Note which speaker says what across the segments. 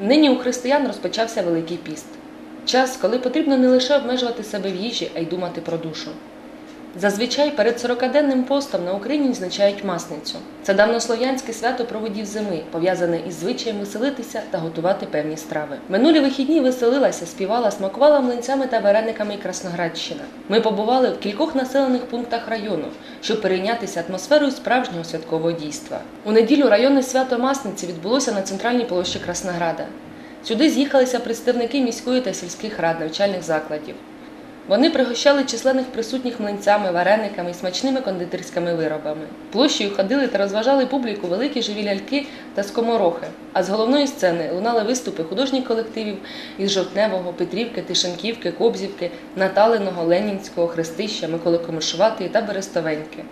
Speaker 1: Нині у християн розпочався Великий піст. Час, коли потрібно не лише обмежувати себе в їжі, а й думати про душу. Зазвичай перед 40-денним постом на Україні відзначають масницю. Це давнослов'янське свято проводів зими, пов'язане із звичаєм веселитися та готувати певні страви. Минулі вихідні веселилася, співала, смакувала млинцями та варениками і Красноградщина. Ми побували в кількох населених пунктах району, щоб перейнятися атмосферою справжнього святкового дійства. У неділю районне свято Масниці відбулося на центральній площі Краснограда. Сюди з'їхалися представники міської та сільських рад навчальних закладів. Вони пригощали численних присутніх млинцями, варениками і смачними кондитерськими виробами. Площею ходили та розважали публіку великі живі ляльки та скоморохи. А з головної сцени лунали виступи художніх колективів із Жовтневого, Петрівки, Тишенківки, Кобзівки, Наталиного, Ленінського, Хрестища, Миколи Комишуватої та Берестовеньки.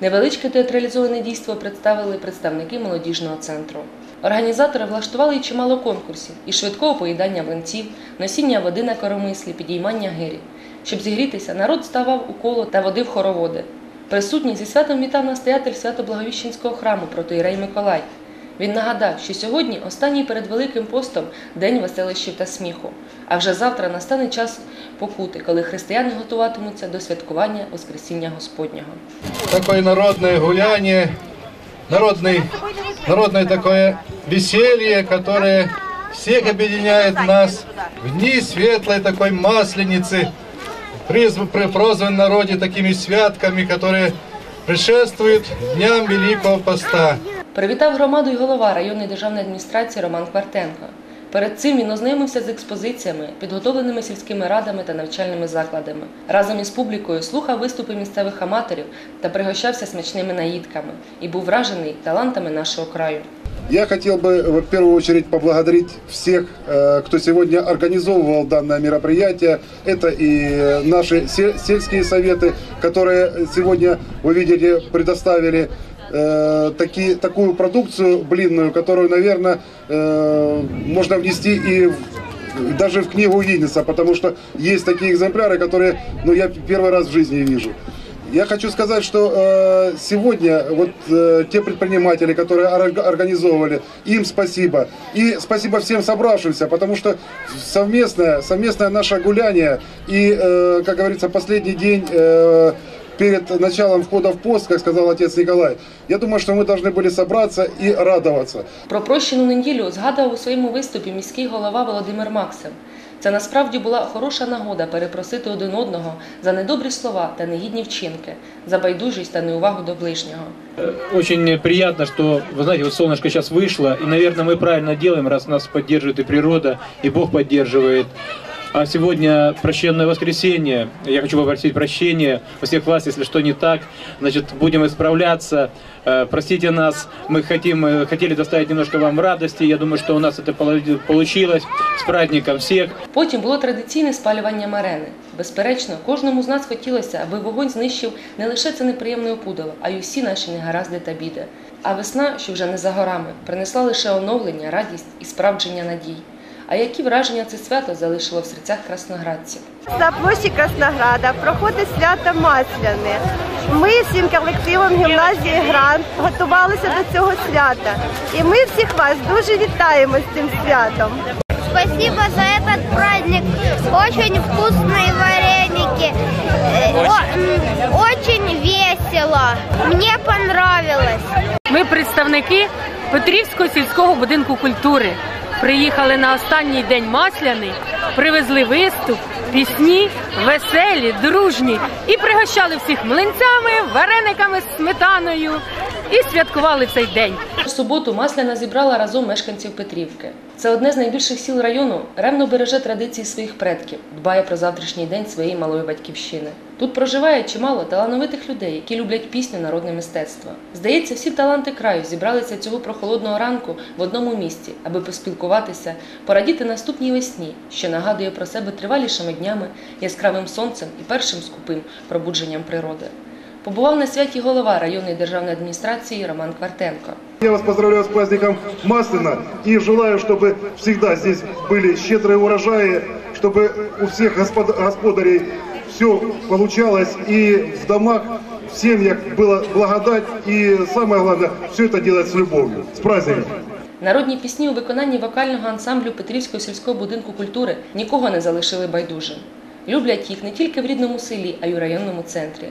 Speaker 1: Невеличке театралізоване дійство представили представники молодіжного центру. Організатори влаштували й чимало конкурсів і швидкого поїдання млинців, носіння води на коромислі, підіймання гирі. Щоб зігрітися, народ ставав у коло та водив хороводи. Присутній зі святом вітав настоятель Свято-Благовіщенського храму протоїрей Миколай. Він нагадав, що сьогодні останній перед Великим постом день веселищів та сміху. А вже завтра настане час покути, коли християни готуватимуться до святкування Воскресіння Господнього.
Speaker 2: такое народное гуляние, народный, народное такое веселье, которое всех объединяет нас в дни светлой такой масленицы, призв- при- прозван в народе такими святками, которые предшествуют дням Великого Поста.
Speaker 1: Привітав громаду й голова районної державної адміністрації Роман Квартенко. Перед цим він ознайомився з експозиціями, підготовленими сільськими радами та навчальними закладами. Разом із публікою слухав виступи місцевих аматорів та пригощався смачними наїдками і був вражений талантами нашого краю.
Speaker 3: Я хотел бы в первую очередь поблагодарить всех, э, кто сегодня организовывал данное мероприятие. Это и наши се- сельские советы, которые сегодня, вы видели, предоставили э, таки, такую продукцию блинную, которую, наверное, э, можно внести и в- даже в книгу Гиннесса, потому что есть такие экземпляры, которые ну, я первый раз в жизни вижу. Я хочу сказать, что э, сегодня вот э, те предприниматели, которые орг- организовывали, им спасибо. И спасибо всем собравшимся, потому что совместное, совместное наше гуляние и, э, как говорится, последний день э, перед началом входа в пост, как сказал отец Николай, я думаю, что мы должны были собраться и радоваться.
Speaker 1: Про прощену неділю згадував у своєму виступі міський голова Володимир Максим. Це насправді була хороша нагода перепросити один одного за недобрі слова та негідні вчинки, за байдужість та неувагу до ближнього.
Speaker 4: Очень приятно, что, вы знаете, вот солнышко сейчас вышло, и, наверное, мы правильно делаем, раз нас поддерживает и природа, и Бог поддерживает. А сегодня прощенное воскресенье. Я хочу попросить прощения у всех вас, если что не так. Значит, будем исправляться. Э, Простите нас, мы хотим, э, хотели доставить немножко вам радости. Я думаю, что у нас это поло- получилось. С праздником всех.
Speaker 1: Потім було традиційне спалювання марени. Безперечно, кожному з нас хотілося, аби вогонь знищив не лише це неприємне опудало, а й усі наші негаразди та біди. А весна, що вже не за горами, принесла лише оновлення, радість і справдження надій. А які враження це свято залишило в серцях красноградців?
Speaker 5: На площі Краснограда проходить свято Масляне. Ми всім колективом гімназії Грант готувалися до цього свята. І ми всіх вас дуже вітаємо з цим святом.
Speaker 6: Спасибо за этот праздник. Очень вкусные вареники. Э, о- м, Очень весело. Мне понравилось.
Speaker 7: Ми представники Петрівського сільського будинку культури. Приїхали на останній день масляний, привезли виступ, пісні, веселі, дружні і пригощали всіх млинцями, варениками з сметаною і святкували цей день.
Speaker 1: В суботу Масляна зібрала разом мешканців Петрівки. Це одне з найбільших сіл району, ревно береже традиції своїх предків, дбає про завтрашній день своєї малої батьківщини. Тут проживає чимало талановитих людей, які люблять пісню народне мистецтво. Здається, всі таланти краю зібралися цього прохолодного ранку в одному місці, аби поспілкуватися, порадіти наступній весні, що нагадує про себе тривалішими днями, яскравим сонцем і першим скупим пробудженням природи. Побував на святі голова районної державної адміністрації Роман Квартенко.
Speaker 3: Я вас поздравляю с праздником Маслина и желаю, чтобы всегда здесь были щедрые урожаи, чтобы у всех господ- господарей все получалось и в домах, в семьях была благодать и самое главное, все это делать с любовью. С праздником!
Speaker 1: Народні пісні у виконанні вокального ансамблю Петрівського сільського будинку культури нікого не залишили байдужим. Люблять їх не тільки в рідному селі, а й у районному центрі.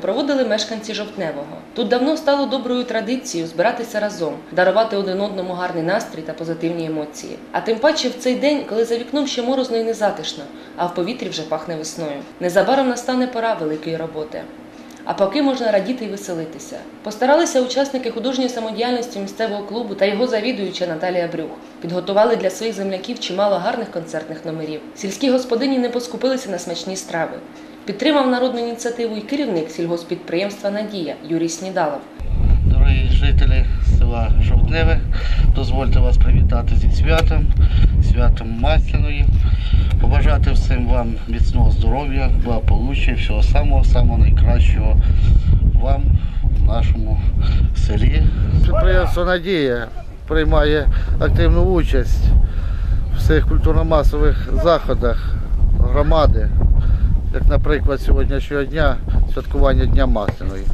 Speaker 1: Проводили мешканці Жовтневого. Тут давно стало доброю традицією збиратися разом, дарувати один одному гарний настрій та позитивні емоції. А тим паче в цей день, коли за вікном ще морозно і незатишно, а в повітрі вже пахне весною. Незабаром настане пора великої роботи. А поки можна радіти і веселитися. Постаралися учасники художньої самодіяльності місцевого клубу та його завідуюча Наталія Брюх. Підготували для своїх земляків чимало гарних концертних номерів. Сільські господині не поскупилися на смачні страви. Підтримав народну ініціативу і керівник сільгоспідприємства Надія Юрій Снідалов.
Speaker 8: Дорогі жителі села Жовтневе, дозвольте вас привітати зі святом, святом Масляної, побажати всім вам міцного здоров'я, благополуччя, всього самого самого найкращого вам в нашому селі. Підприємство Надія приймає активну участь в всіх культурно-масових заходах громади, як, наприклад, сьогоднішнього дня святкування Дня Масляної.